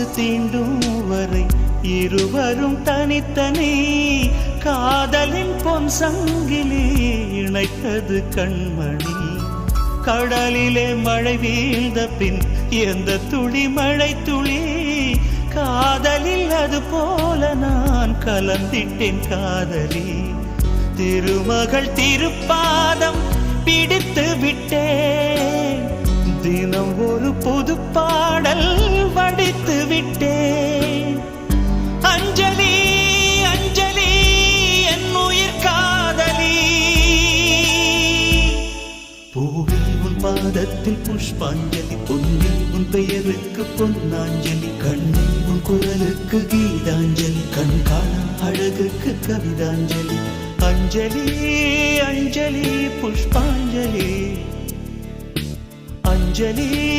அது தீண்டும் வரை இருவரும் தனித்தனி. காதலின் பொன் சங்கிலி இணைத்தது கண்மணி. கடலிலே மழை வீழ்ந்த பின் எந்த துளி மழை துளி. காதலில் அது போல நான் கலந்திட்டேன் காதலி. திருமகள் திருப்பாதம் பிடித்து விட்டேன். தினம் ஒரு புது பாடல் பூவி உன் பாதத்தில் புஷ்பாஞ்சலி பொன்னி உன் பெயருக்கு பொன்னாஞ்சலி கண்ணில் உன் குரலுக்கு கீதாஞ்சலி கண் காணா அழகுக்கு கவிதாஞ்சலி. அஞ்சலி அஞ்சலி புஷ்பாஞ்சலி. அஞ்சலி